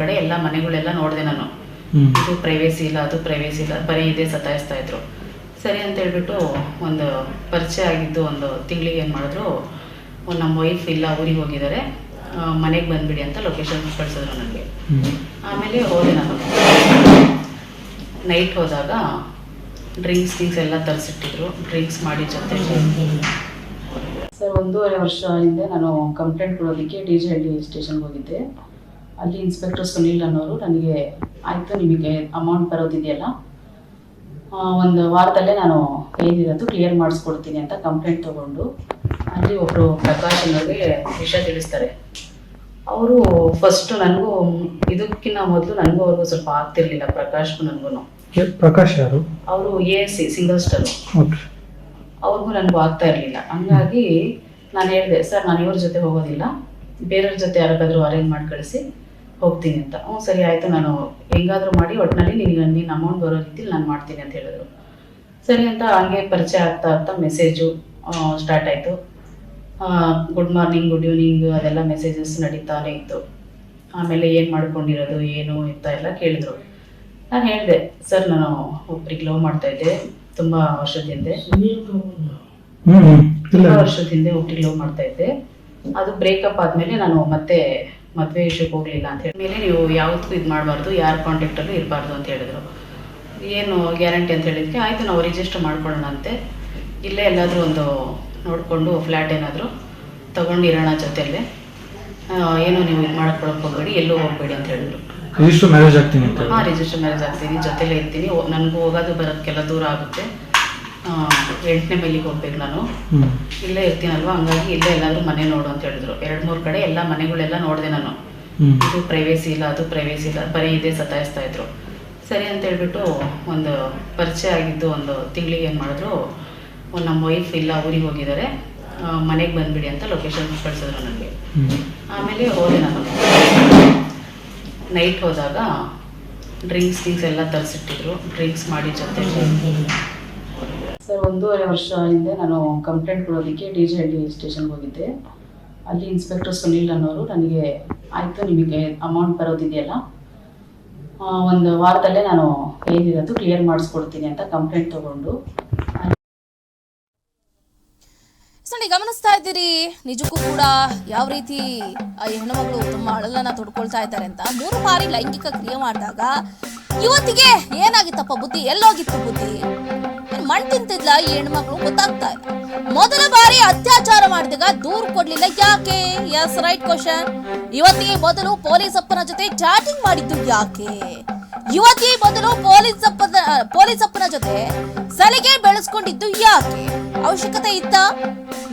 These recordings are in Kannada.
ಕಡೆ ಎಲ್ಲ ಮನೆಗಳೆಲ್ಲ ನೋಡಿದೆ ನಾನು. ಇದು ಪ್ರೈವೇಸಿ ಇಲ್ಲ ಅದು ಪ್ರೈವೇಸಿ ಇಲ್ಲ ಬರೀ ಇದೇ ಸತಾಯಿಸ್ತಾ ಇದ್ರು. ಸರಿ ಅಂತ ಹೇಳ್ಬಿಟ್ಟು ಒಂದು ಪರಿಚಯ ಆಗಿದ್ದು ಒಂದು ತಿಂಗಳಿಗೆ ಏನು ಮಾಡಿದ್ರು ನಮ್ಮ ವೈಫ್ ಇಲ್ಲ ಊರಿಗೆ ಹೋಗಿದ್ದಾರೆ. ಮನೆಗೆ ಬಂದ್ಬಿಡಿ ಅಂತ ಲೊಕೇಶನ್ ಕಳಿಸಿದ್ರು ನನಗೆ. ಆಮೇಲೆ ಹೋದೆ ನಾನು. ನೈಟ್ ಹೋದಾಗ ಡ್ರಿಂಕ್ಸ್ ಗಿಂಕ್ಸ್ ಎಲ್ಲ ತರಿಸಿಟ್ಟಿದ್ರು. ಡ್ರಿಂಕ್ಸ್ ಮಾಡಿ ಜೊತೆ. ಸರ್ ಒಂದೂವರೆ ವರ್ಷ ಹಿಂದೆ ನಾನು ಕಂಪ್ಲೇಂಟ್ ಕೊಡೋದಕ್ಕೆ ಡಿ ಜಿ ಹಳ್ಳಿ ಸ್ಟೇಷನ್ಗೆ ಹೋಗಿದ್ದೆ. ಅಲ್ಲಿ ಇನ್ಸ್ಪೆಕ್ಟರ್ ಸುನೀಲ್ ಅನ್ನೋರು ನನಗೆ ಆಯಿತು ನಿಮಗೆ ಅಮೌಂಟ್ ಬರೋದಿದೆಯಲ್ಲ? ಒಂದು ವಾರದಲ್ಲೇ ನಾನು ಏನಿರೋದು ಕ್ಲಿಯರ್ ಮಾಡಿಸ್ಕೊಡ್ತೀನಿ ಅಂತ ಕಂಪ್ಲೇಂಟ್ ತಗೊಂಡು ಅಲ್ಲಿ ಒಬ್ಬರು ಪ್ರಕಾಶ್ ಅನ್ನೋರಿಗೆ ವಿಷಯ ತಿಳಿಸ್ತಾರೆ. ಅವರು ಫಸ್ಟ್ ನನಗೂ ಇದಕ್ಕಿಂತ ಮೊದಲು ನನಗೂ ಅವ್ರಿಗೂ ಸ್ವಲ್ಪ ಆಗ್ತಿರ್ಲಿಲ್ಲ ಪ್ರಕಾಶ್ಗೂ ನನಗೂ ಪ್ರಕಾಶ್ ಯಾರು? ಅವರು ಎ ಸಿ ಸಿಂಗಲ್ ಸ್ಟಾರು ಅವ್ರಿಗೂ ನನಗೂ ಆಗ್ತಾ ಇರಲಿಲ್ಲ. ಹಂಗಾಗಿ ನಾನು ಹೇಳಿದೆ ಸರ್ ನಾನು ಇವ್ರ ಜೊತೆ ಹೋಗೋದಿಲ್ಲ. ಬೇರೆಯವ್ರ ಜೊತೆ ಯಾರಿಗಾದ್ರೂ ಅರೇಂಜ್ ಮಾಡಿ ಕಳಿಸಿ. ಹೋಗ್ತೀನಿ ಅಂತ. ಹ್ಞೂ ಸರಿ ಆಯಿತು ನಾನು ಹೆಂಗಾದರೂ ಮಾಡಿ ಒಟ್ಟಿನಲ್ಲಿ ನೀನು ನೀನು ಅಮೌಂಟ್ ಬರೋ ರೀತಿಲಿ ನಾನು ಮಾಡ್ತೀನಿ ಅಂತ ಹೇಳಿದ್ರು. ಸರಿ ಅಂತ ಹಂಗೆ ಪರಿಚಯ ಆಗ್ತಾ ಆಗ್ತಾ ಮೆಸೇಜು ಸ್ಟಾರ್ಟ್ ಆಯಿತು. ಗುಡ್ ಮಾರ್ನಿಂಗ್ ಗುಡ್ ಈವ್ನಿಂಗ್ ಅದೆಲ್ಲ ಮೆಸೇಜಸ್ ನಡೀತಾನೆ ಇತ್ತು. ಆಮೇಲೆ ಏನು ಮಾಡ್ಕೊಂಡಿರೋದು ಏನು ಅಂತ ಎಲ್ಲ ಕೇಳಿದ್ರು. ನಾನು ಹೇಳಿದೆ ಸರ್ ನಾನು ಒಬ್ಬರಿಗೆ ಲವ್ ಮಾಡ್ತಾ ಇದ್ದೆ ತುಂಬ ವರ್ಷದ ಹಿಂದೆ. ತುಂಬಾ ವರ್ಷದ ಹಿಂದೆ ಒಬ್ರಿಗೆ ಲವ್ ಮಾಡ್ತಾ ಇದ್ದೆ. ಅದು ಬ್ರೇಕಪ್ ಆದಮೇಲೆ ನಾನು ಮತ್ತೆ ಮದುವೆ ವಿಷಯಕ್ಕೆ ಹೋಗಲಿಲ್ಲ ಅಂತ ಹೇಳಿ. ಮೇಲೆ ನೀವು ಯಾವತ್ತೂ ಇದು ಮಾಡಬಾರ್ದು ಯಾರ ಕಾಂಟ್ಯಾಕ್ಟಲ್ಲೂ ಇರಬಾರ್ದು ಅಂತ ಹೇಳಿದ್ರು. ಏನು ಗ್ಯಾರಂಟಿ ಅಂತ ಹೇಳಿದ್ಕೆ ಆಯಿತು ನಾವು ರಿಜಿಸ್ಟರ್ ಮಾಡ್ಕೊಳ್ಳೋಣ ಅಂತೆ ಇಲ್ಲೇ ಎಲ್ಲಾದರೂ ಒಂದು ನೋಡಿಕೊಂಡು ಫ್ಲ್ಯಾಟ್ ಏನಾದರೂ ತೊಗೊಂಡಿರೋಣ ಜೊತೆಯಲ್ಲೇ. ಏನು ನೀವು ಇದು ಮಾಡ್ಕೊಳಕ್ಕೆ ಹೋಗಬೇಡಿ ಎಲ್ಲೂ ಹೋಗಬೇಡಿ ಅಂತ ಹೇಳಿದ್ರು. ರಿಜಿಸ್ಟರ್ ಮ್ಯಾರೇಜ್ ಆಗ್ತೀನಿ ಹಾಂ ರಿಜಿಸ್ಟರ್ ಮ್ಯಾರೇಜ್ ಆಗ್ತೀನಿ ಜೊತೆಲೇ ಇರ್ತೀನಿ. ನನಗೂ ಹೋಗೋದು ಬರೋದಕ್ಕೆಲ್ಲ ದೂರ ಆಗುತ್ತೆ. ಎಂಟನೇ ಮೈಲಿಗೆ ಹೋಗ್ಬೇಕು ನಾನು. ಇಲ್ಲೇ ಇರ್ತೀನಲ್ವ? ಹಂಗಾಗಿ ಇಲ್ಲೇ ಎಲ್ಲಾದ್ರೂ ಮನೆ ನೋಡು ಅಂತ ಹೇಳಿದ್ರು. ಎರಡು ಮೂರು ಕಡೆ ಎಲ್ಲ ಮನೆಗಳೆಲ್ಲ ನೋಡಿದೆ ನಾನು. ಇದು ಪ್ರೈವೇಸಿ ಇಲ್ಲ ಅದು ಪ್ರೈವೇಸಿ ಇಲ್ಲ ಬರೀ ಇದೇ ಸತಾಯಿಸ್ತಾ ಇದ್ರು. ಸರಿ ಅಂತ ಹೇಳ್ಬಿಟ್ಟು ಒಂದು ಪರಿಚಯ ಆಗಿದ್ದು ಒಂದು ತಿಂಗಳಿಗೆ ಏನು ಮಾಡಿದ್ರು ನಮ್ಮ ವೈಫ್ ಇಲ್ಲ ಊರಿಗೆ ಹೋಗಿದ್ದಾರೆ. ಮನೆಗೆ ಬಂದ್ಬಿಡಿ ಅಂತ ಲೊಕೇಶನ್ ಕಳಿಸಿದ್ರು ನನಗೆ ಆಮೇಲೆ ಹೋದೆ ನಾನು. ನೈಟ್ ಹೋದಾಗ ಡ್ರಿಂಕ್ಸ್ ಗಿಂಕ್ಸ್ ಎಲ್ಲ ತರಿಸಿಟ್ಟಿದ್ರು. ಡ್ರಿಂಕ್ಸ್ ಮಾಡಿ ಜೊತೆ ಸರ್, ಒಂದೂವರೆ ವರ್ಷ ಹಿಂದೆ ನಾನು ಕಂಪ್ಲೇಂಟ್ ಕೊಡೋದಕ್ಕೆ ಡಿ ಜಿ ಹಳ್ಳಿ ಸ್ಟೇಷನ್ಗೆ ಹೋಗಿದ್ದೆ. ಅಲ್ಲಿ ಇನ್ಸ್ಪೆಕ್ಟರ್ ಸುನೀಲ್ ಅನ್ನೋರು ನನಗೆ, ಆಯಿತು, ನಿಮಗೆ ಅಮೌಂಟ್ ಬರೋದಿದೆಯಲ್ಲ? ಒಂದು ವಾರದಲ್ಲೇ ನಾನು ಏನಿರೋದು ಕ್ಲಿಯರ್ ಮಾಡಿಸ್ಕೊಡ್ತೀನಿ ಅಂತ ಕಂಪ್ಲೇಂಟ್ ತಗೊಂಡು. ಸಣ್ಣ ಗಮನಿಸ್ತಾ ಇದ್ದೀರಿ, ನಿಜಕ್ಕೂ ಕೂಡ ಯಾವ ರೀತಿ ಆ ಹೆಣ್ಣುಮಗಳು ತುಂಬ ಅಳಲನ್ನ ತೊಡ್ಕೊಳ್ತಾ ಇದ್ದಾರೆ ಅಂತ. ಮೂರು ಬಾರಿ ಲೈಂಗಿಕ ಕ್ರಿಯೆ ಮಾಡಿದಾಗ ಇವತ್ತಿಗೆ ಏನಾಗಿತ್ತಪ್ಪ ಬುದ್ಧಿ? ಎಲ್ಲೋಗಿತ್ತು ಬುದ್ಧಿ? ಮಣ್ ತಿಂತಿದ್ಲ ಈ ಹೆಣ್ಮಕ್ಳು ಗೊತ್ತಾಗ್ತಾ ಇಲ್ಲ. ಮೊದಲ ಬಾರಿ ಅತ್ಯಾಚಾರ ಮಾಡಿದಾಗ ದೂರು ಕೊಡ್ಲಿಲ್ಲ. ಯಾಕೆ? ಎಸ್ ರೈಟ್ ಕ್ವಶನ್ ಇವತ್ತಿಗೆ ಮೊದಲು ಪೊಲೀಸ್ ಅಪ್ಪನ ಜೊತೆ ಚಾಟಿಂಗ್ ಮಾಡಿದ್ದು ಯಾಕೆ? ಯುವತಿ ಮೊದಲು ಪೊಲೀಸ್ ಅಪ್ಪನ ಪೊಲೀಸ್ ಅಪ್ಪನ ಜೊತೆ ಸಲಿಗೆ ಬೆಳೆಸ್ಕೊಂಡಿದ್ದು ಯಾಕೆ? ಅವಶ್ಯಕತೆ ಇತ್ತ?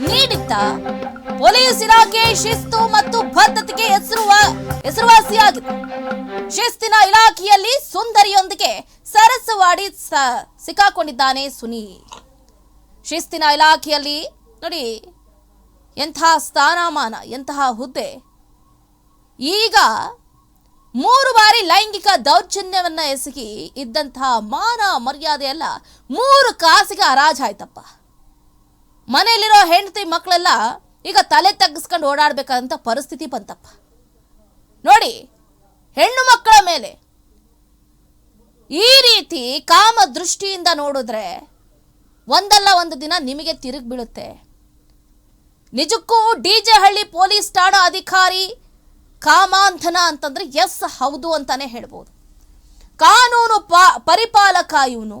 ನೀಡಿತ್ತ? ಪೊಲೀಸ್ ಇಲಾಖೆ ಶಿಸ್ತು ಮತ್ತು ಬದ್ಧತೆಗೆ ಹೆಸರುವ, ಹೆಸರುವಾಸಿಯಾಗಿದೆ. ಶಿಸ್ತಿನ ಇಲಾಖೆಯಲ್ಲಿ ಸುಂದರಿಯೊಂದಿಗೆ ಸರಸವಾಡಿ ಸಿಕ್ಕಾಕೊಂಡಿದ್ದಾನೆ ಸುನಿ. ಶಿಸ್ತಿನ ಇಲಾಖೆಯಲ್ಲಿ ನೋಡಿ ಎಂತಹ ಸ್ಥಾನಮಾನ, ಎಂತಹ ಹುದ್ದೆ. ಈಗ ಮೂರು ಬಾರಿ ಲೈಂಗಿಕ ದೌರ್ಜನ್ಯವನ್ನ ಎಸಗಿ ಇದ್ದಂತಹ ಮಾನ ಮರ್ಯಾದೆ ಎಲ್ಲ ಮೂರು ಕಾಸಿಗೆ ಹರಾಜಾಯ್ತಪ್ಪ ಮನೆಯಲ್ಲಿರೋ ಹೆಂಡತಿ ಮಕ್ಕಳೆಲ್ಲ ಈಗ ತಲೆ ತಗ್ಗಿಸ್ಕೊಂಡು ಓಡಾಡಬೇಕಾದಂಥ ಪರಿಸ್ಥಿತಿ ಬಂತಪ್ಪ. ನೋಡಿ, ಹೆಣ್ಣು ಮಕ್ಕಳ ಮೇಲೆ ಈ ರೀತಿ ಕಾಮ ದೃಷ್ಟಿಯಿಂದ ನೋಡಿದ್ರೆ ಒಂದಲ್ಲ ಒಂದು ದಿನ ನಿಮಗೆ ತಿರುಗಿ ಬೀಳುತ್ತೆ. ನಿಜಕ್ಕೂ ಡಿ ಜೆ ಹಳ್ಳಿ ಪೊಲೀಸ್ ಠಾಣಾ ಅಧಿಕಾರಿ ಕಾಮಾಂಧನ ಅಂತಂದ್ರೆ ಎಸ್ ಹೌದು ಅಂತಾನೆ ಹೇಳ್ಬೋದು. ಕಾನೂನು ಪರಿಪಾಲಕ ಇವನು.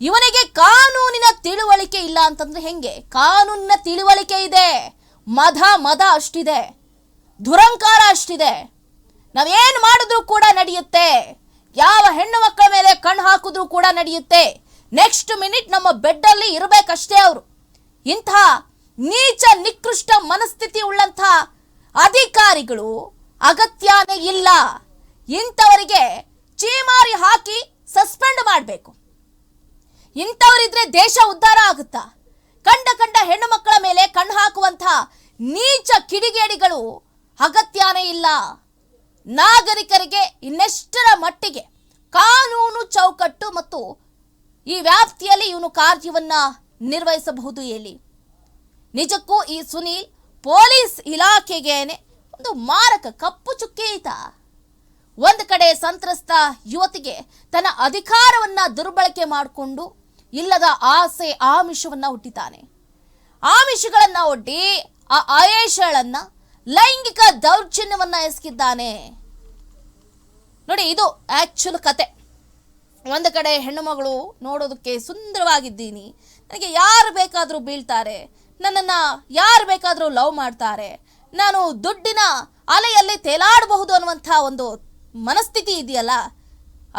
ಇವನಿಗೆ ಕಾನೂನಿನ ತಿಳುವಳಿಕೆ ಇಲ್ಲ ಅಂತಂದ್ರೆ ಹೆಂಗೆ? ಕಾನೂನಿನ ತಿಳುವಳಿಕೆ ಇದೆ. ಮದ ಮದ ಅಷ್ಟಿದೆ. ದುರಂಕಾರ ಅಷ್ಟಿದೆ. ನಾವೇನು ಮಾಡಿದ್ರು ಕೂಡ ನಡೆಯುತ್ತೆ. ಯಾವ ಹೆಣ್ಣು ಮಕ್ಕಳ ಮೇಲೆ ಕಣ್ಣು ಹಾಕಿದ್ರು ಕೂಡ ನಡೆಯುತ್ತೆ. ನೆಕ್ಸ್ಟ್ ಮಿನಿಟ್ ನಮ್ಮ ಬೆಡ್ಡಲ್ಲಿ ಇರಬೇಕಷ್ಟೇ ಅವರು. ಇಂಥ ನೀಚ, ನಿಕೃಷ್ಟ ಮನಸ್ಥಿತಿ ಉಳ್ಳಂಥ ಅಧಿಕಾರಿಗಳು ಅಗತ್ಯನೇ ಇಲ್ಲ. ಇಂಥವರಿಗೆ ಚೀಮಾರಿ ಹಾಕಿ ಸಸ್ಪೆಂಡ್ ಮಾಡಬೇಕು. ಇಂಥವರಿದ್ರೆ ದೇಶ ಉದ್ಧಾರ ಆಗುತ್ತಾ? ಕಂಡ ಕಂಡ ಹೆಣ್ಣು ಮಕ್ಕಳ ಮೇಲೆ ಕಣ್ಣು ಹಾಕುವಂಥ ನೀಚ ಕಿಡಿಗೇಡಿಗಳು ಅಗತ್ಯನೇ ಇಲ್ಲ. ನಾಗರಿಕರಿಗೆ ಇನ್ನೆಷ್ಟರ ಮಟ್ಟಿಗೆ ಕಾನೂನು ಚೌಕಟ್ಟು ಮತ್ತು ಈ ವ್ಯಾಪ್ತಿಯಲ್ಲಿ ಇವನು ಕಾರ್ಯವನ್ನ ನಿರ್ವಹಿಸಬಹುದು ಹೇಳಿ. ನಿಜಕ್ಕೂ ಈ ಸುನೀಲ್ ಪೊಲೀಸ್ ಇಲಾಖೆಗೇನೆ ಒಂದು ಮಾರಕ ಕಪ್ಪು ಚುಕ್ಕಿ ಈತ. ಕಡೆ ಸಂತ್ರಸ್ತ ಯುವತಿಗೆ ತನ್ನ ಅಧಿಕಾರವನ್ನ ದುರ್ಬಳಕೆ ಮಾಡಿಕೊಂಡು ಇಲ್ಲದ ಆಸೆ ಆಮಿಷವನ್ನ ಹುಟ್ಟಿದ್ದಾನೆ. ಆಮಿಷಗಳನ್ನ ಒಡ್ಡಿ ಆ ಆಯೇಷಳನ್ನ ಲೈಂಗಿಕ ದೌರ್ಜನ್ಯವನ್ನ ಎಸಗಿದ್ದಾನೆ. ನೋಡಿ, ಇದು ಆಕ್ಚುಲ್ ಕತೆ. ಒಂದು ಕಡೆ ಹೆಣ್ಣು ಮಗಳು ನೋಡೋದಕ್ಕೆ ಸುಂದರವಾಗಿದ್ದೀನಿ. ನನಗೆ ಯಾರು ಬೇಕಾದರೂ ಬೀಳ್ತಾರೆ. ನನ್ನನ್ನು ಯಾರು ಬೇಕಾದರೂ ಲವ್ ಮಾಡ್ತಾರೆ. ನಾನು ದುಡ್ಡಿನ ಅಲೆಯಲ್ಲಿ ತೇಲಾಡಬಹುದು ಅನ್ನುವಂಥ ಒಂದು ಮನಸ್ಥಿತಿ ಇದೆಯಲ್ಲ,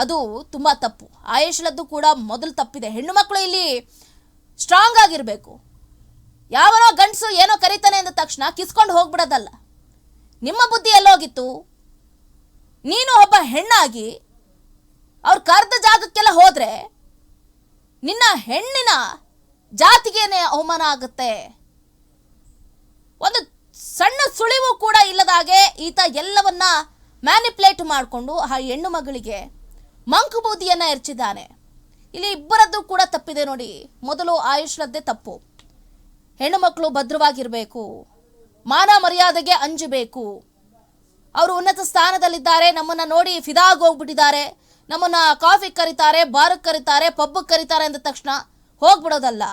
ಅದು ತುಂಬ ತಪ್ಪು. ಆಯೇಷಳದ್ದು ಕೂಡ ಮೊದಲು ತಪ್ಪಿದೆ. ಹೆಣ್ಣು ಮಕ್ಕಳು ಇಲ್ಲಿ ಸ್ಟ್ರಾಂಗ್ ಆಗಿರಬೇಕು. ಯಾವನೋ ಗಂಡಸು ಏನೋ ಕರೀತಾನೆ ಅಂದ ತಕ್ಷಣ ಕಿಸ್ಕೊಂಡು ಹೋಗ್ಬಿಡೋದಲ್ಲ. ನಿಮ್ಮ ಬುದ್ಧಿ ಎಲ್ಲೋಗಿತ್ತು. ನೀನು ಒಬ್ಬ ಹೆಣ್ಣಾಗಿ ಅವ್ರು ಕರೆದ ಜಾಗಕ್ಕೆಲ್ಲ ಹೋದ್ರೆ ನಿನ್ನ ಹೆಣ್ಣಿನ ಜಾತಿಗೇನೆ ಅವಮಾನ ಆಗುತ್ತೆ. ಒಂದು ಸಣ್ಣ ಸುಳಿವು ಕೂಡ ಇಲ್ಲದಾಗೆ ಈತ ಎಲ್ಲವನ್ನ ಮ್ಯಾನಿಪ್ಯುಲೇಟ್ ಮಾಡಿಕೊಂಡು ಆ ಹೆಣ್ಣು ಮಗಳಿಗೆ ಮಂಕು ಬೂದಿಯನ್ನು ಎರಚಿದ್ದಾನೆ. ಇಲ್ಲಿ ಇಬ್ಬರದ್ದು ಕೂಡ ತಪ್ಪಿದೆ ನೋಡಿ. ಮೊದಲು ಆಯುಷ್ರದ್ದೇ ತಪ್ಪು. ಹೆಣ್ಣು ಮಕ್ಕಳು ಭದ್ರವಾಗಿರಬೇಕು, ಮಾನ ಮರ್ಯಾದೆಗೆ ಅಂಜಬೇಕು. ಅವರು ಉನ್ನತ ಸ್ಥಾನದಲ್ಲಿದ್ದಾರೆ, ನಮ್ಮನ್ನು ನೋಡಿ ಫಿದಾಗೋಗ್ಬಿಟ್ಟಿದ್ದಾರೆ ನಮ್ಮನ್ನು ಕಾಫಿ ಕರೀತಾರೆ ಬಾರಕ್ಕೆ ಕರೀತಾರೆ, ಪಬ್ಬು ಕರೀತಾರೆ ಅಂದ ತಕ್ಷಣ ಹೋಗ್ಬಿಡೋದಲ್ಲ.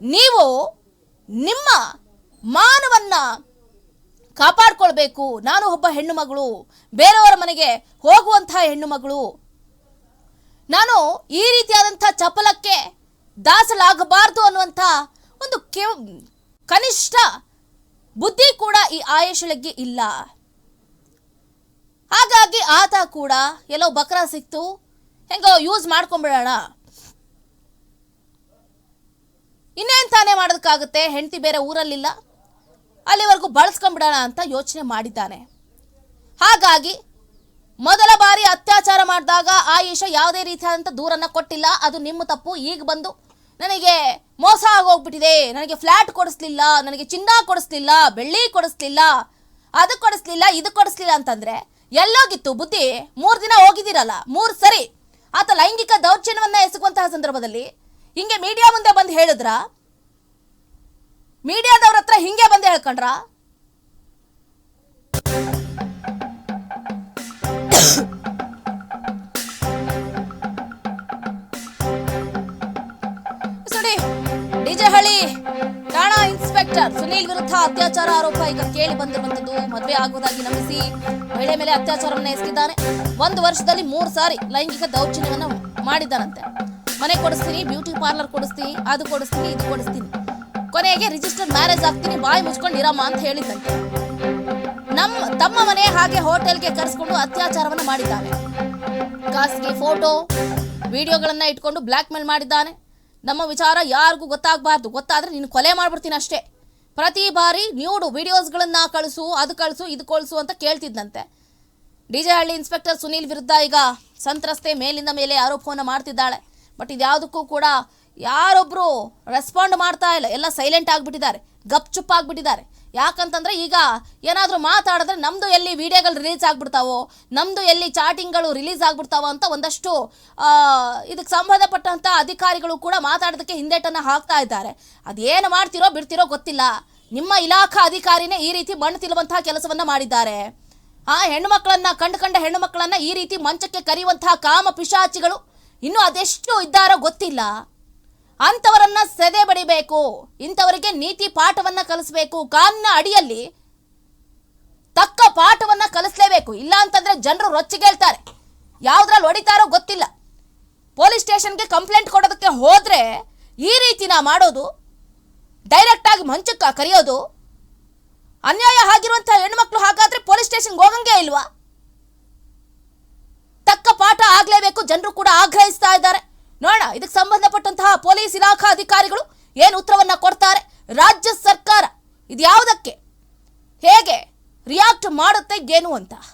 ನೀವು ನಿಮ್ಮ ಮಾನವನ್ನ ಕಾಪಾಡ್ಕೊಳ್ಬೇಕು. ನಾನು ಒಬ್ಬ ಹೆಣ್ಣು ಮಗಳು ಬೇರೆಯವರ ಮನೆಗೆ ಹೋಗುವಂತಹ ಹೆಣ್ಣು ಮಗಳು ನಾನು ಈ ರೀತಿಯಾದಂಥ ಚಪಲಕ್ಕೆ ದಾಸಲಾಗಬಾರ್ದು ಅನ್ನುವಂಥ ಒಂದು ಕೆವ್, ಕನಿಷ್ಠ ಬುದ್ಧಿ ಕೂಡ ಈ ಆಯುಷಳಿಗೆ ಇಲ್ಲ. ಹಾಗಾಗಿ ಆತ ಕೂಡ ಎಲ್ಲೋ ಬಕ್ರ ಸಿಕ್ತು. ಹೆಂಗೋ ಯೂಸ್ ಮಾಡ್ಕೊಂಡ್ಬಿಡೋಣ ಇನ್ನೇನ್ ತಾನೇ ಮಾಡೋದಕ್ಕಾಗುತ್ತೆ? ಹೆಂಡತಿ ಬೇರೆ ಊರಲ್ಲಿಲ್ಲ. ಅಲ್ಲಿವರೆಗೂ ಬಳಸ್ಕೊಂಡ್ಬಿಡೋಣ ಅಂತ ಯೋಚನೆ ಮಾಡಿದ್ದಾನೆ. ಹಾಗಾಗಿ ಮೊದಲ ಬಾರಿ ಅತ್ಯಾಚಾರ ಮಾಡಿದಾಗ ಆಯುಷ ಯಾವುದೇ ರೀತಿಯಾದಂಥ ದೂರನ್ನ ಕೊಟ್ಟಿಲ್ಲ. ಅದು ನಿಮ್ಮ ತಪ್ಪು. ಈಗ ಬಂದು ನನಗೆ ಮೋಸ ಆಗೋಗ್ಬಿಟ್ಟಿದೆ. ನನಗೆ ಫ್ಲ್ಯಾಟ್ ಕೊಡಿಸ್ಲಿಲ್ಲ. ನನಗೆ ಚಿನ್ನ ಕೊಡಿಸ್ಲಿಲ್ಲ. ಬೆಳ್ಳಿ ಕೊಡಿಸ್ಲಿಲ್ಲ. ಅದು ಕೊಡಿಸ್ಲಿಲ್ಲ, ಇದು ಕೊಡಿಸ್ಲಿಲ್ಲ ಅಂತಂದ್ರೆ ಎಲ್ಲೋಗಿತ್ತು ಬುದ್ಧಿ. ಮೂರು ದಿನ ಹೋಗಿದ್ದೀರಲ್ಲ, ಮೂರು ಸರಿ. ಆತ ಲೈಂಗಿಕ ದೌರ್ಜನ್ಯವನ್ನ ಎಸಗುವಂತಹ ಸಂದರ್ಭದಲ್ಲಿ ಹಿಂಗೆ ಮೀಡಿಯಾ ಮುಂದೆ ಬಂದು ಹೇಳಿದ್ರ? ಮೀಡಿಯಾದವ್ರ ಹತ್ರ ಹಿಂಗೆ ಬಂದು ಹೇಳ್ಕೊಂಡ್ರ? ಡಿಜೆಹಳ್ಳಿ ಠಾಣಾ ಇನ್ಸ್ಪೆಕ್ಟರ್ ಸುನೀಲ್ ವಿರುದ್ಧ ಅತ್ಯಾಚಾರ ಆರೋಪ ಈಗ ಕೇಳಿ ಬಂದಿರುವಂತದ್ದು ಮದುವೆ ಆಗುವುದಾಗಿ ನಂಬಿಸಿ ಮಹಿಳೆ ಮೇಲೆ ಅತ್ಯಾಚಾರವನ್ನ ಎಸಗಿದ್ದಾನೆ ಒಂದು ವರ್ಷದಲ್ಲಿ ಮೂರು ಸಾರಿ ಲೈಂಗಿಕ ದೌರ್ಜನ್ಯವನ್ನ ಮಾಡಿದ್ದಾನಂತೆ ಮನೆ ಕೊಡಿಸ್ತೀನಿ, ಬ್ಯೂಟಿ ಪಾರ್ಲರ್ ಕೊಡಿಸ್ತೀನಿ, ಅದು ಕೊಡಿಸ್ತೀನಿ, ಇದು ಕೊಡಿಸ್ತೀನಿ. ಕೊನೆಗೆ ರಿಜಿಸ್ಟರ್ ಮ್ಯಾರೇಜ್ ಆಗ್ತೀನಿ, ಬಾಯಿ ಮುಚ್ಕೊಂಡು ಇರಮ್ಮ ಅಂತ ಹೇಳಿದ್ದಂತೆ ನಮ್ಮ ತಮ್ಮ ಮನೆ ಹಾಗೆ ಹೋಟೆಲ್ಗೆ ಕರೆಸ್ಕೊಂಡು ಅತ್ಯಾಚಾರವನ್ನು ಮಾಡಿದ್ದಾನೆ. ಖಾಸಗಿ ಫೋಟೋ, ವಿಡಿಯೋಗಳನ್ನ ಇಟ್ಕೊಂಡು ಬ್ಲ್ಯಾಕ್ ಮೇಲ್ ಮಾಡಿದ್ದಾನೆ. ನಮ್ಮ ವಿಚಾರ ಯಾರಿಗೂ ಗೊತ್ತಾಗಬಾರ್ದು. ಗೊತ್ತಾದರೆ ನೀನು ಕೊಲೆ ಮಾಡ್ಬಿಡ್ತೀನಿ ಅಷ್ಟೇ. ಪ್ರತಿ ಬಾರಿ ನ್ಯೂಡು ವಿಡಿಯೋಸ್ಗಳನ್ನು ಕಳಿಸು, ಅದು ಕಳಿಸು, ಇದು ಕಳಿಸು ಅಂತ ಕೇಳ್ತಿದ್ದಂತೆ ಡಿಜೆ ಹಳ್ಳಿ ಇನ್ಸ್ಪೆಕ್ಟರ್ ಸುನೀಲ್ ವಿರುದ್ಧ ಈಗ ಸಂತ್ರಸ್ತೆ ಮೇಲಿಂದ ಮೇಲೆ ಆರೋಪವನ್ನು ಮಾಡ್ತಿದ್ದಾಳೆ. ಬಟ್ ಇದ್ಯಾವುದಕ್ಕೂ ಕೂಡ ಯಾರೊಬ್ಬರು ರೆಸ್ಪಾಂಡ್ ಮಾಡ್ತಾ ಇಲ್ಲ. ಎಲ್ಲ ಸೈಲೆಂಟ್ ಆಗಿಬಿಟ್ಟಿದ್ದಾರೆ. ಗಪ್ ಚುಪ್ ಆಗಿಬಿಟ್ಟಿದ್ದಾರೆ. ಯಾಕಂತಂದ್ರೆ ಈಗ ಏನಾದರೂ ಮಾತಾಡಿದ್ರೆ ನಮ್ದು ಎಲ್ಲಿ ವಿಡಿಯೋಗಳು ರಿಲೀಸ್ ಆಗ್ಬಿಡ್ತಾವೋ, ನಮ್ದು ಎಲ್ಲಿ ಚಾಟಿಂಗ್ಗಳು ರಿಲೀಸ್ ಆಗ್ಬಿಡ್ತಾವೋ ಅಂತ ಒಂದಷ್ಟು ಇದಕ್ಕೆ ಸಂಬಂಧಪಟ್ಟಂತ ಅಧಿಕಾರಿಗಳು ಕೂಡ ಮಾತಾಡೋದಕ್ಕೆ ಹಿಂದೇಟನ್ನು ಹಾಕ್ತಾ ಇದ್ದಾರೆ. ಅದೇನು ಮಾಡ್ತಿರೋ ಬಿಡ್ತಿರೋ ಗೊತ್ತಿಲ್ಲ. ನಿಮ್ಮ ಇಲಾಖಾ ಅಧಿಕಾರಿನೇ ಈ ರೀತಿ ಮಣ್ಣು ತಿಲ್ಲುವಂತಹ ಕೆಲಸವನ್ನ ಮಾಡಿದ್ದಾರೆ. ಆ ಹೆಣ್ಣು ಮಕ್ಕಳನ್ನ ಕಂಡು ಕಂಡ ಹೆಣ್ಣುಮಕ್ಕಳನ್ನು ಈ ರೀತಿ ಮಂಚಕ್ಕೆ ಕರೆಯುವಂತಹ ಕಾಮ ಪಿಶಾಚಿಗಳು ಇನ್ನೂ ಅದೆಷ್ಟು ಇದ್ದಾರೋ ಗೊತ್ತಿಲ್ಲ. ಅಂಥವರನ್ನ ಸೆದೆ ಬಡಿಬೇಕು, ಇಂಥವರಿಗೆ ನೀತಿ ಪಾಠವನ್ನ ಕಲಿಸಬೇಕು ಕಾನೂನ ಅಡಿಯಲ್ಲಿ ತಕ್ಕ ಪಾಠವನ್ನ ಕಲಿಸ್ಲೇಬೇಕು. ಇಲ್ಲ ಅಂತಂದ್ರೆ ಜನರು ರೊಚ್ಚಿಗೇಳ್ತಾರೆ. ಯಾವ್ದ್ರಲ್ಲಿ ಹೊಡಿತಾರೋ ಗೊತ್ತಿಲ್ಲ. ಪೊಲೀಸ್ ಸ್ಟೇಷನ್ಗೆ ಕಂಪ್ಲೇಂಟ್ ಕೊಡೋದಕ್ಕೆ ಹೋದ್ರೆ ಈ ರೀತಿನ ಮಾಡೋದು ಡೈರೆಕ್ಟ್ ಆಗಿ ಮಂಚಕ್ಕ ಕರೆಯೋದು, ಅನ್ಯಾಯ ಆಗಿರುವಂತಹ ಹೆಣ್ಮಕ್ಳು ಹಾಗಾದ್ರೆ ಪೊಲೀಸ್ ಸ್ಟೇಷನ್ಗೆ ಹೋಗಂಗೆ ಇಲ್ವಾ? ತಕ್ಕ ಪಾಠ ಆಗ್ಲೇಬೇಕು, ಜನರು ಕೂಡ ಆಗ್ರಹಿಸ್ತಾ ಇದ್ದಾರೆ. ನೋಡೋಣ, ಇದಕ್ಕೆ ಸಂಬಂಧಪಟ್ಟಂತಹ ಪೊಲೀಸ್ ಇಲಾಖಾ ಅಧಿಕಾರಿಗಳು ಏನು ಉತ್ತರವನ್ನ ಕೊಡ್ತಾರೆ? ರಾಜ್ಯ ಸರ್ಕಾರ ಇದ್ಯಾವುದಕ್ಕೆ? ಹೇಗೆ? ರಿಯಾಕ್ಟ್ ಮಾಡುತ್ತೆ, ಏನು ಅಂತ?